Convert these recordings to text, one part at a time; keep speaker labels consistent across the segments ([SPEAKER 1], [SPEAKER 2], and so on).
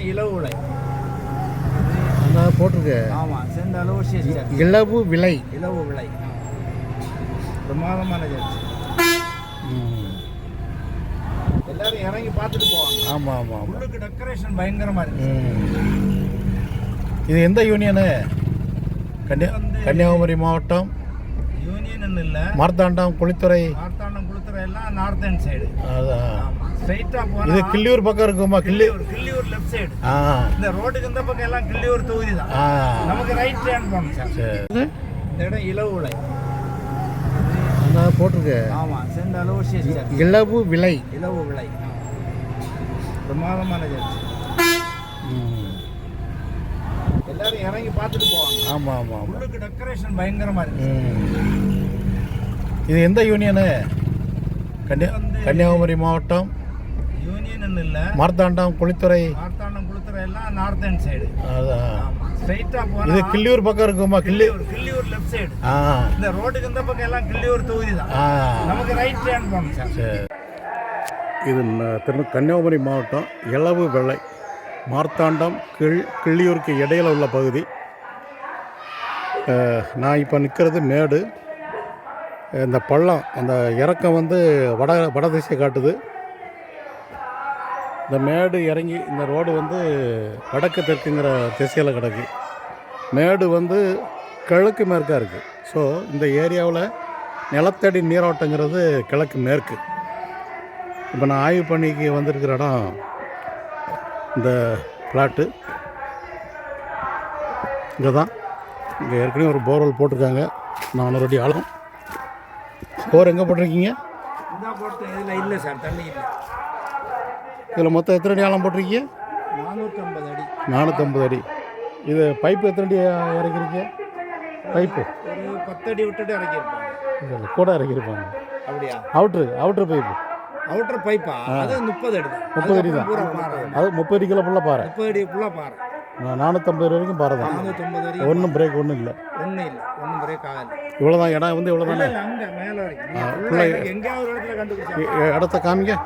[SPEAKER 1] இடம் இலவு விலை
[SPEAKER 2] அந்த போட்டிருக்கு.
[SPEAKER 1] ஆமாம் சேர்ந்த அளவு சரி.
[SPEAKER 2] இலவு விலை.
[SPEAKER 1] இலவு விலை. பிரமாதமான ஜட்ஜ் எல்லாரும் இறங்கி பார்த்துட்டு போவாங்க.
[SPEAKER 2] ஆமாம் ஆமாம்
[SPEAKER 1] உள்ளுக்கு டெக்கரேஷன் பயங்கரமா இருக்கு.
[SPEAKER 2] இது எந்த யூனியனு கன்னியா கன்னியாகுமரி மாவட்டம்.
[SPEAKER 1] யூனியன் இல்லை.
[SPEAKER 2] மார்த்தாண்டம் குளித்துறை.
[SPEAKER 1] மார்த்தாண்டம் குளுத்துறை எல்லாம் நார்த் அண்ட் சைடு
[SPEAKER 2] அதான்
[SPEAKER 1] ஸ்ட்ரைட்டா
[SPEAKER 2] இது
[SPEAKER 1] போனா
[SPEAKER 2] கிள்ளியூர் பக்கம் இருக்குமா? கிள்ளி
[SPEAKER 1] கிள்ளியூர் கிள்ளியூர் லெஃப்ட் சைடு
[SPEAKER 2] ஆ.
[SPEAKER 1] இந்த ரோட்டுக்கு இந்த பக்கம் எல்லாம் கிள்ளியூர் தொகுதி தான்
[SPEAKER 2] ஆ.
[SPEAKER 1] நமக்கு ரைட் டேர்ன் போகணும் சார். இந்த இடம் இலவு விலை
[SPEAKER 2] அந்த போட்டிருக்கு.
[SPEAKER 1] ஆமாம் சேர்ந்த அளவு சரி.
[SPEAKER 2] இலவு விலை.
[SPEAKER 1] இலவு விலை. பிரமாதமான ஜட்ஜ்
[SPEAKER 2] ம்.
[SPEAKER 1] எல்லாரும் இறங்கி பார்த்துட்டு போவாங்க.
[SPEAKER 2] ஆமாம் ஆமாம்
[SPEAKER 1] உள்ளுக்கு டெக்கரேஷன் பயங்கரமா இருக்கு.
[SPEAKER 2] இது எந்த யூனியனு கன்னியா கன்னியாகுமரி மாவட்டம்
[SPEAKER 1] யூனியன் இல்லை
[SPEAKER 2] மார்த்தாண்டம் குளித்துறை.
[SPEAKER 1] மார்த்தாண்டம் குளித்துறை எல்லாம் நார்த் அண்ட் சைடு
[SPEAKER 2] அதான். இது கிள்ளியூர் பக்கம் இருக்குமா?
[SPEAKER 1] கிள்ளியூர் கிள்ளியூர் லெஃப்ட் சைடு
[SPEAKER 2] ஆ.
[SPEAKER 1] இந்த ரோட்டுக்கு இந்த பக்கம் எல்லாம் கிள்ளியூர் தொகுதி தான் நமக்கு ரைட் டேர்ன் போகணும் சார்.
[SPEAKER 2] சரி இது திரு கன்னியாகுமரி மாவட்டம் இளவு வெள்ளை. மார்த்தாண்டம் கிள் கிள்ளியூருக்கு இடையில உள்ள பகுதி. நான் இப்போ நிற்கிறது மேடு. இந்த பள்ளம் அந்த இறக்கம் வந்து வட வட திசை காட்டுது. இந்த மேடு இறங்கி இந்த ரோடு வந்து வடக்கு தெற்குங்கிற திசையில் கிடக்கு. மேடு வந்து கிழக்கு மேற்காக இருக்குது ஸோ இந்த ஏரியாவில் நிலத்தடி நீரோட்டங்கிறது கிழக்கு மேற்கு. இப்போ நான் ஆய்வு பணிக்கு வந்திருக்கிற இடம் இந்த பிளாட்டு. இங்கே தான் இங்கே ஏற்கனவே ஒரு போர்வெல் போட்டிருக்காங்க. நானூறு அடி ஆழம் போர் எங்கே போட்டிருக்கீங்க?
[SPEAKER 1] இதில் இல்லை சார் தண்ணி இல்லை.
[SPEAKER 2] இதில் மொத்தம் எத்தனை அடி ஆழம் போட்டிருக்கீங்க?
[SPEAKER 1] நானூற்றம்பது அடி.
[SPEAKER 2] நானூற்றம்பது அடி. இது பைப்பு எத்தனை அடி இறக்கிருக்கீங்க பைப்பு.
[SPEAKER 1] ஒரு பத்தடி விட்டுட்டு இறக்கியிருப்பாங்க.
[SPEAKER 2] கூட இறக்கியிருப்பாங்க.
[SPEAKER 1] அப்படியா?
[SPEAKER 2] அவுட்ரு அவுட்ரு பைப்பு
[SPEAKER 1] அவுட்டர் பைப்பா அது முப்பது அடி
[SPEAKER 2] முப்பது அடி தான். அது முப்பது அடி கிலோ ஃபுல்லாக பாரு
[SPEAKER 1] முப்பது அடி ஃபுல்லாக பாறை.
[SPEAKER 2] நானூற்றம்பது வரைக்கும் பாரு தான்
[SPEAKER 1] நானூற்றம்பது
[SPEAKER 2] ஒன்றும் பிரேக் ஒன்றும் இல்லை.
[SPEAKER 1] ஒன்றும் இல்லை. ஒன்றும் பிரேக் ஆகல.
[SPEAKER 2] இவ்வளோ தான் இடம் வந்து இவ்வளோ தானே
[SPEAKER 1] அங்கே மேலே வரைக்கும். எங்கேயாவது ஒரு இடத்துல கண்டுபிடிச்சா
[SPEAKER 2] இடத்த காமிங்க.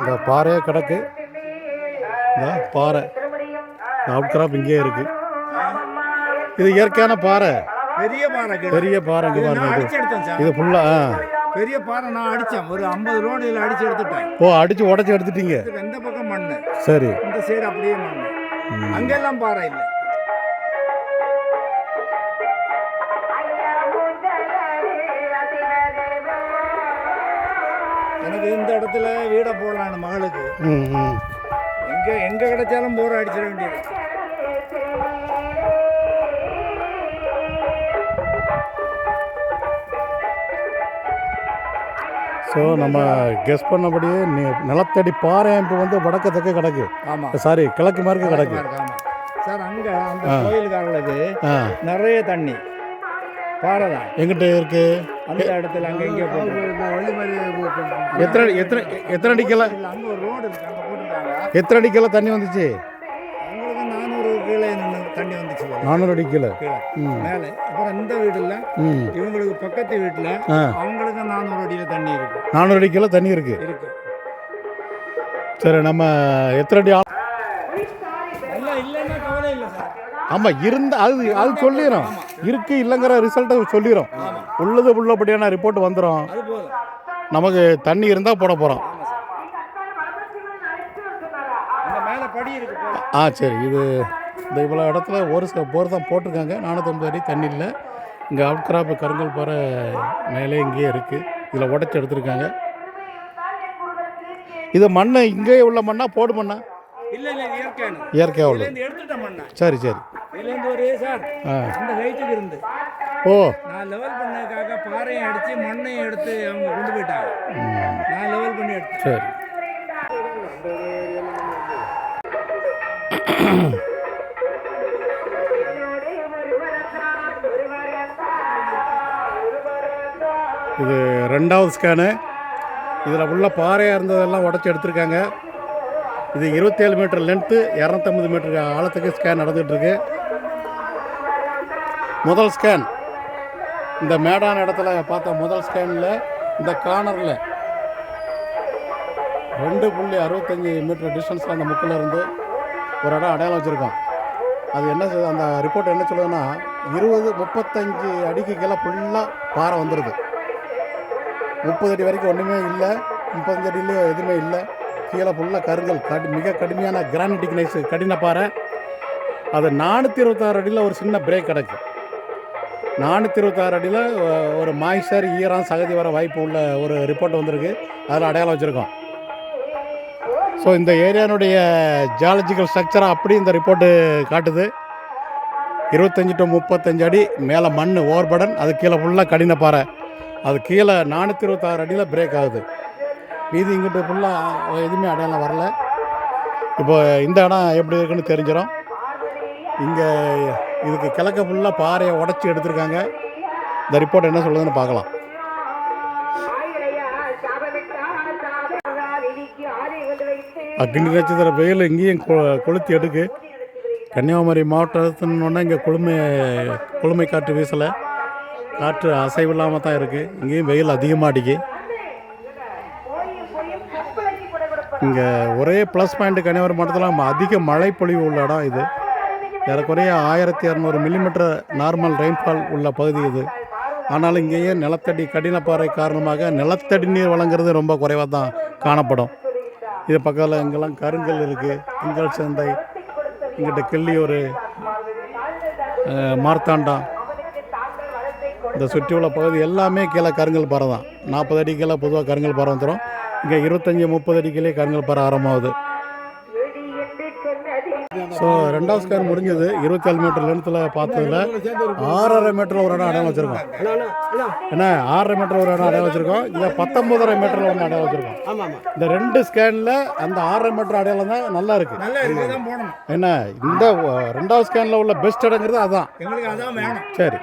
[SPEAKER 2] இந்த பாறையே கிடக்கு. இந்த பாறை. அவுட் கிராப் இங்கேயே இருக்கு. இது இயற்கையான பாறை.
[SPEAKER 1] பெரிய பாறை.
[SPEAKER 2] பெரிய பாறை இங்கே பாருங்க
[SPEAKER 1] அடிச்சு
[SPEAKER 2] இது ஃபுல்லாக
[SPEAKER 1] பெரிய பாறை நான் அடித்தேன் ஒரு ஐம்பது லோடு இதில் அடிச்சு எடுத்துட்டேன்.
[SPEAKER 2] ஓ அடித்து உடச்சி எடுத்துட்டீங்க.
[SPEAKER 1] எந்த பக்கம் மண்ணு.
[SPEAKER 2] சரி.
[SPEAKER 1] இந்த சைடு அப்படியே மண்ணு. அங்கெல்லாம் பாறை இல்லை. எனக்கு இந்த இடத்துல வீடை போடலாம் மகளுக்கு. எங்க எங்க கிடைச்சாலும் போற அடிச்சிட வேண்டியது.
[SPEAKER 2] ஸோ நம்ம கெஸ் பண்ணபடியே நி- நிலத்தடி பாறை அமைப்பு வந்து வடக்கு தெற்கு கிடக்கு
[SPEAKER 1] ஆமா.
[SPEAKER 2] சாரி கிழக்கு மேற்கு கிடக்கு
[SPEAKER 1] சார் அங்க அந்த கோயிலுக்காரர்களுக்கு
[SPEAKER 2] ஆ.
[SPEAKER 1] நிறைய தண்ணி. பாறை தான்.
[SPEAKER 2] எங்கிட்ட இருக்கு?
[SPEAKER 1] அந்த இடத்துல அங்க எங்க போட்டு
[SPEAKER 2] எத்தனை எத்தனை எத்தனை அடிக்கல
[SPEAKER 1] அங்க ஒரு ரோடு இருக்கு அங்க போட்டுருக்காங்க
[SPEAKER 2] எத்தனை அடிக்கல தண்ணி வந்துச்சு?
[SPEAKER 1] கீழே நின்னு தண்ணி வந்துச்சு.
[SPEAKER 2] நானூறு அடிக்கல
[SPEAKER 1] கீழே. மேலே. அப்புறம் இந்த வீடுல
[SPEAKER 2] ம்.
[SPEAKER 1] இவங்களுக்கு பக்கத்து வீட்டுல அவங்களுக்கு நானூறு அடியில தண்ணி இருக்கு.
[SPEAKER 2] நானூறு அடிக்கல தண்ணி இருக்கு.
[SPEAKER 1] இருக்கு.
[SPEAKER 2] சரி நம்ம எத்தனை அடி
[SPEAKER 1] இல்லைன்னா கவலை இல்லை சார்.
[SPEAKER 2] ஆமாம் இருந்த அது அது சொல்லிடும் இருக்கு இல்லைங்கிற ரிசல்ட்டை சொல்லிடும் உள்ளது உள்ளபடியான ரிப்போர்ட் வந்துடும் நமக்கு தண்ணி இருந்தால் போட போகிறோம்
[SPEAKER 1] மேலே.
[SPEAKER 2] ஆ சரி இது இந்த இவ்வளோ இடத்துல ஒரு சில போர் தான் போட்டிருக்காங்க. நானூற்றம்பது அடி தண்ணி இல்லை. இங்கே அவுட் கிராப் கருங்கல் பாறை மேலே இங்கேயே இருக்குது இதில் உடச்சி எடுத்திருக்காங்க. இது மண்ணை இங்கேயே உள்ள மண்ணா போடு மண்ணா?
[SPEAKER 1] இல்ல இல்ல இது இயற்கையான.
[SPEAKER 2] இயற்கையாக உள்ளது. சரி சரி.
[SPEAKER 1] இதுலேருந்து ஒரு சார்.
[SPEAKER 2] ஆ.
[SPEAKER 1] அந்த ஹைட்டுக்கு இருந்து.
[SPEAKER 2] ஓ.
[SPEAKER 1] நான் லெவல் பண்ணதுக்காக பாறையும் அடித்து மண்ணையும் எடுத்து அவங்க கொண்டு போயிட்டாங்க.
[SPEAKER 2] ம்,
[SPEAKER 1] நான் லெவல் பண்ணி எடுத்தேன்
[SPEAKER 2] சரி. இது ரெண்டாவது ஸ்கேனு இதில் உள்ள பாறையாக இருந்ததெல்லாம் உடச்சி எடுத்திருக்காங்க. இது இருபத்தேழு மீட்டர் லென்த்து இரநூத்தம்பது மீட்டர் ஆழத்துக்கு ஸ்கேன் நடந்துகிட்ருக்கு முதல் ஸ்கேன் இந்த மேடான இடத்துல பார்த்த முதல் ஸ்கேனில் இந்த கார்னரில் ரெண்டு புள்ளி அறுபத்தஞ்சி மீட்டர் டிஸ்டன்ஸில் அந்த முக்கில் இருந்து ஒரு இடம் அடையாளம் வச்சுருக்கோம் அது என்ன அந்த ரிப்போர்ட் என்ன சொல்லுதுன்னா இருபது முப்பத்தஞ்சு அடிக்கு கீழே ஃபுல்லாக பாறை வந்துடுது முப்பது அடி வரைக்கும் ஒன்றுமே இல்லை முப்பத்தஞ்சு அடியிலையும் எதுவுமே இல்லை. கீழே ஃபுல்லாக கருங்கல் கடி மிக கடுமையான கிரானைட்டிக் நைஸ் கடின பாறை. அது நானூற்றி இருபத்தாறு அடியில் ஒரு சின்ன பிரேக் கிடைக்கும். நானூற்றி இருபத்தாறு அடியில் ஒரு மாய்ச்சர் ஈரம் சகதி வர வாய்ப்பு உள்ள ஒரு ரிப்போர்ட் வந்திருக்கு. அதில் அடையாளம் வச்சுருக்கோம். ஸோ இந்த ஏரியானுடைய ஜியாலஜிக்கல் ஸ்ட்ரக்சரை அப்படி இந்த ரிப்போர்ட்டு காட்டுது. இருபத்தஞ்சி டு முப்பத்தஞ்சு அடி மேலே மண் ஓர்படன் அது கீழே ஃபுல்லாக கடின பாறை. அது கீழே நானூற்றி இருபத்தாறு அடியில் பிரேக் ஆகுது. மீதி இங்கிட்டு ஃபுல்லாக எதுவுமே அடையாளம் வரல. இப்போ இந்த இடம் எப்படி இருக்குன்னு தெரிஞ்சிடும். இங்கே இதுக்கு கிழக்க ஃபுல்லாக பாறையை உடச்சி எடுத்திருக்காங்க. இந்த ரிப்போர்ட் என்ன சொல்லுதுன்னு பார்க்கலாம். அக்னி நட்சத்திர வெயில் இங்கேயும் கொ- கொளுத்தி எடுக்கு. கன்னியாகுமரி மாவட்டத்தினோடனே இங்கே குளுமை குளுமை காற்று வீசலை. காற்று அசைவில்லாமல் தான் இருக்குது இங்கேயும் வெயில் அதிகமாக அடிக்கு. இங்கே ஒரே ப்ளஸ் பாயிண்ட் கன்னியாகுமரி மாவட்டத்தில் அதிக மழை பொழிவு உள்ள இடம் இது. ஏறக்குறைய ஆயிரத்தி இரநூறு மில்லிமீட்டர் நார்மல் ரெயின்ஃபால் உள்ள பகுதி இது. ஆனாலும் இங்கேயே நிலத்தடி கடினப்பாறை காரணமாக நிலத்தடி நீர் வழங்குறது ரொம்ப குறைவாக தான் காணப்படும். இது பக்கத்தில் இங்கெல்லாம் கருங்கல் இருக்குது திங்கள் சந்தை. இங்கிட்ட கிள்ளியூர் ஒரு மார்த்தாண்டம். இந்த சுற்றியுள்ள பகுதி எல்லாமே கீழே கருங்கல் பாறை தான். நாற்பது அடி கீழே பொதுவாக கருங்கல் பாறை வந்துடும் இங்கே இருபத்தஞ்சி முப்பது அடி கீழே கருங்கல் பாறை ஆரம்பமாகுது. ஸோ ரெண்டாவது ஸ்கேன் முடிஞ்சது. இருபத்தேழு மீட்டர் லென்த்தில் பார்த்ததுல ஆறரை மீட்டர் ஒரு இடம் அடையாளம் வச்சுருக்கோம். என்ன? ஆறரை மீட்டர் ஒரு இடம் அடையாளம் வச்சுருக்கோம். இல்லை பத்தொம்பதரை மீட்டரில் ஒன்று அடையாளம் வச்சுருக்கோம். இந்த ரெண்டு ஸ்கேனில் அந்த ஆறரை மீட்டர் அடையாளம் தான் நல்லா இருக்குது என்ன? இந்த ரெண்டாவது ஸ்கேனில் உள்ள பெஸ்ட் இடங்கிறது அதான்
[SPEAKER 1] வேணும்.
[SPEAKER 2] சரி.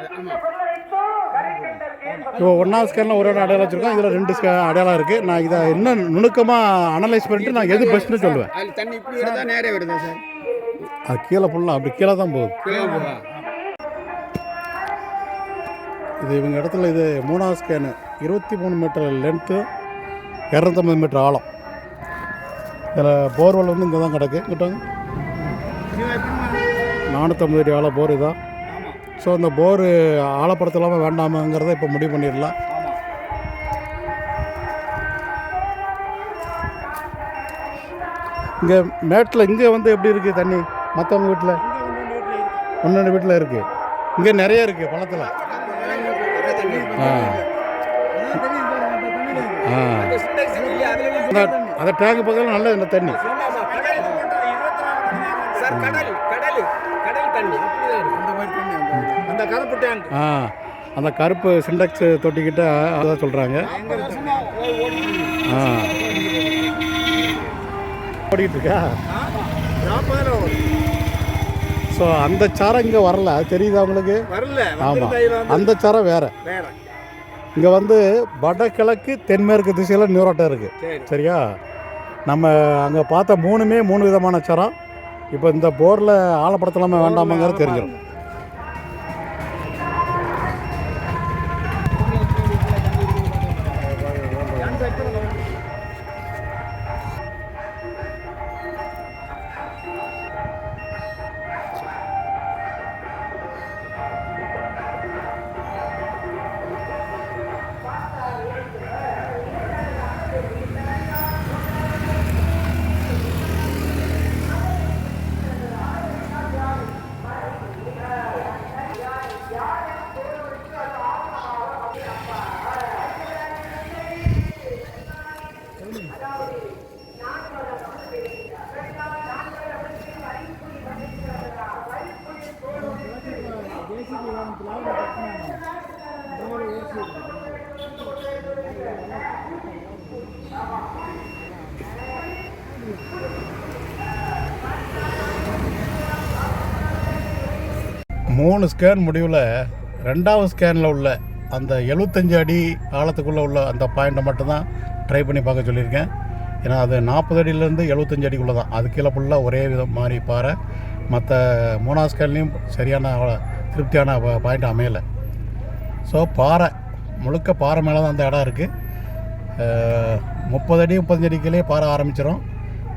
[SPEAKER 2] இப்போ ஒன்றாவது ஸ்கேனில் ஒரு அடையாளம் வச்சுருக்கோம். இதில் ரெண்டு ஸ்கே அடையாளம் இருக்குது நான் இதை இன்னும் நுணுக்கமாக அனலைஸ் பண்ணிட்டு நான் எது பெஸ்ட்னு சொல்லுவேன்.
[SPEAKER 3] தண்ணி இப்படி நேரே வருதா சார்?
[SPEAKER 2] அது கீழே ஃபுல்லாக அப்படி கீழே தான் போகுது. இது இவங்க இடத்துல இது மூணாவது ஸ்கேனு இருபத்தி மூணு மீட்டர் லென்த்து இரநூத்தம்பது மீட்டர் ஆழம். இதில் போர்வெல் வந்து இங்கே தான் கிடக்கு கிட்டங்க நானூற்றம்பது அடி ஆழ போர் இதான் ஸோ அந்த போரு ஆழப்படுத்தலாமல் வேண்டாமங்கிறத இப்போ முடிவு பண்ணிடலாம். இங்கே மேட்டில் இங்கே வந்து எப்படி இருக்குது தண்ணி? மற்றவங்க வீட்டில்? ஒன்று வீட்டில் இருக்குது இங்கே நிறைய இருக்குது பழத்தில் ஆ. ஆ. அந்த டேங்க் பக்கத்தில் நல்ல இந்த தண்ணி.
[SPEAKER 3] கடல் கடல். கடல் தண்ணி
[SPEAKER 1] அந்த கருப்பு டேங்க்
[SPEAKER 2] ஆ அந்த கருப்பு சிண்டெக்ஸ் தொட்டிக்கிட்ட அதான் சொல்கிறாங்க ஆ. ஓடிட்டு இருக்கா ஸோ அந்த சாரம் இங்கே வரல. அது தெரியுதா உங்களுக்கு?
[SPEAKER 1] வரல.
[SPEAKER 2] ஆமாம் அந்த சாரம் வேற. இங்கே வந்து வடகிழக்கு தென்மேற்கு திசையில் நீரோட்டம் இருக்குது
[SPEAKER 1] சரி.
[SPEAKER 2] சரியா? நம்ம அங்கே பார்த்த மூணுமே மூணு விதமான சரம் இப்போ இந்த போரில் ஆழப்படுத்தலாமா வேண்டாமாங்கிறது தெரிஞ்சிடும். மூணு ஸ்கேன் முடிவில் ரெண்டாவது ஸ்கேனில் உள்ள அந்த எழுபத்தஞ்சு அடி ஆழத்துக்குள்ளே உள்ள அந்த பாயிண்ட்டை மட்டும்தான் ட்ரை பண்ணி பார்க்க சொல்லியிருக்கேன். ஏன்னா அது நாற்பது அடியிலேருந்து எழுபத்தஞ்சு அடிக்குள்ளே தான். அது கீழே ஃபுல்லாக ஒரே விதம் மாதிரி பாறை. மற்ற மூணாவது ஸ்கேன்லேயும் சரியான திருப்தியான பாயிண்ட் அமையலை. ஸோ பாறை முழுக்க பாறை மேலே தான் அந்த இடம் இருக்குது முப்பது அடி முப்பத்தஞ்சு அடிக்கிலே பாறை ஆரம்பிச்சிடும்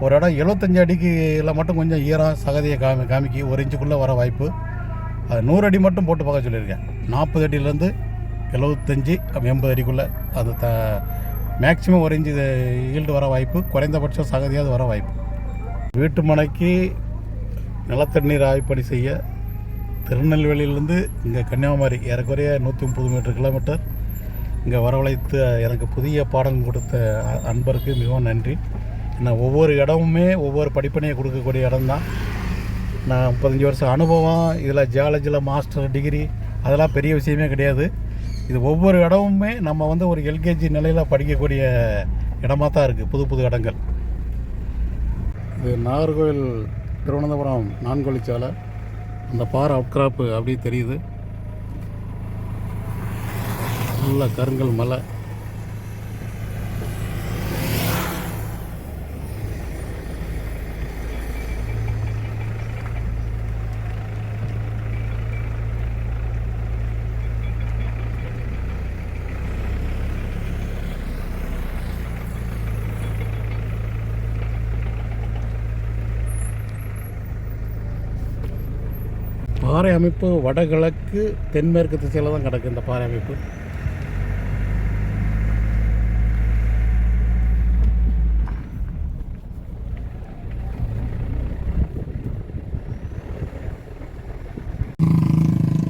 [SPEAKER 2] ஒரு இடம் எழுபத்தஞ்சு அடிக்குல மட்டும் கொஞ்சம் ஈரம் சகதியை காமி காமிக்கி ஒரு இன்ச்சுக்குள்ளே வர வாய்ப்பு. அது நூறு அடி மட்டும் போட்டு பார்க்க சொல்லியிருக்கேன். நாற்பது அடியிலேருந்து எழுபத்தஞ்சி எண்பது அடிக்குள்ளே அது த மேக்ஸிமம் ஒரு இன்ச்சு ஈல்டு வர வாய்ப்பு குறைந்தபட்சம் சகதியாவது வர வாய்ப்பு. வீட்டு மனைக்கு நிலத்தண்ணீர் ஆய்ப்பணி செய்ய திருநெல்வேலியிலேருந்து இங்கே கன்னியாகுமரி ஏறக்குறைய நூற்றி முப்பது மீட்டர் கிலோமீட்டர் இங்கே வரவழைத்து எனக்கு புதிய பாடம் கொடுத்த அன்பருக்கு மிகவும் நன்றி. ஏன்னா ஒவ்வொரு இடமுமே ஒவ்வொரு படிப்பனையை கொடுக்கக்கூடிய இடம்தான். நான் முப்பத்தஞ்சு வருஷம் அனுபவம் இதில் ஜியாலஜியில் மாஸ்டர் டிகிரி அதெல்லாம் பெரிய விஷயமே கிடையாது. இது ஒவ்வொரு இடமுமே நம்ம வந்து ஒரு எல்கேஜி நிலையில் படிக்கக்கூடிய இடமா தான் இருக்குது புது புது இடங்கள். இது நாகர்கோவில் திருவனந்தபுரம் நான்கொழிச்சாலை. அந்த பாறை அவுட்கிராப்பு அப்படியே தெரியுது. நல்ல கருங்கல் மலை. பாறை அமைப்பு வடகிழக்கு தென்மேற்கு திசையில் தான் கிடக்கு இந்த பாறை அமைப்பு.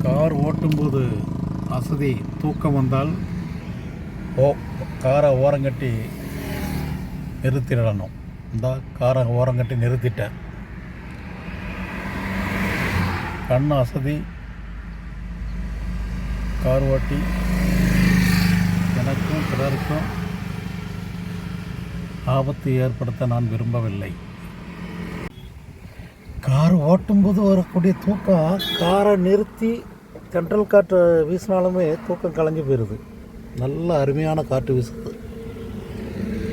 [SPEAKER 2] கார் ஓட்டும்போது அசதி தூக்கம் வந்தால் ஓ காரை ஓரங்கட்டி நிறுத்திடணும். இந்த காரை ஓரங்கட்டி நிறுத்திட்டேன். கண் அசதி கார் ஓட்டி எனக்கும் பிறருக்கும் ஆபத்து ஏற்படுத்த நான் விரும்பவில்லை. கார் ஓட்டும்போது வரக்கூடிய தூக்கம் காரை நிறுத்தி சென்ட்ரல் காற்று வீசினாலுமே தூக்கம் கலைஞ்சு போயிடுது நல்ல அருமையான காற்று வீசுது.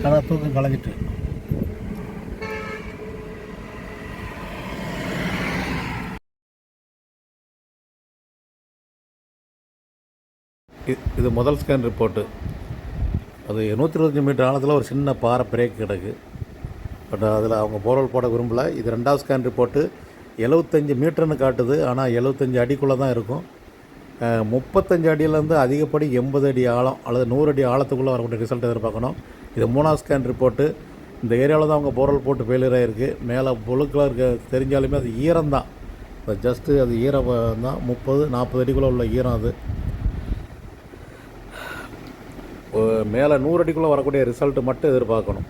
[SPEAKER 2] ஆனால் தூக்கம் கலைஞ்சிட்டு. இது முதல் ஸ்கேன் ரிப்போர்ட்டு அது நூற்றி இருபத்தஞ்சி மீட்டர் ஆழத்தில் ஒரு சின்ன பாறை பிரேக் கிடக்கு. பட் அதில் அவங்க போரல் போட விரும்பல. இது ரெண்டாவது ஸ்கேன் ரிப்போர்ட்டு எழுபத்தஞ்சி மீட்டர்னு காட்டுது. ஆனால் எழுபத்தஞ்சி அடிக்குள்ளே தான் இருக்கும். முப்பத்தஞ்சு அடியிலேருந்து அதிகப்படி எண்பது அடி ஆழம் அல்லது நூறு அடி ஆழத்துக்குள்ளே வரக்கூடிய ரிசல்ட் எதிர்பார்க்கணும். இது மூணாவது ஸ்கேன் ரிப்போர்ட்டு இந்த ஏரியாவில் தான் அவங்க போரல் போட்டு ஃபெயிலியர் ஆகிருக்கு மேலே புழு இருக்க தெரிஞ்சாலுமே அது ஈரம் தான் ஜஸ்ட்டு அது ஈரம் தான் முப்பது நாற்பது அடிக்குள்ளே உள்ள ஈரம் அது. மேலே நூறு அடிக்குள்ளே வரக்கூடிய ரிசல்ட்டு மட்டும் எதிர்பார்க்கணும்.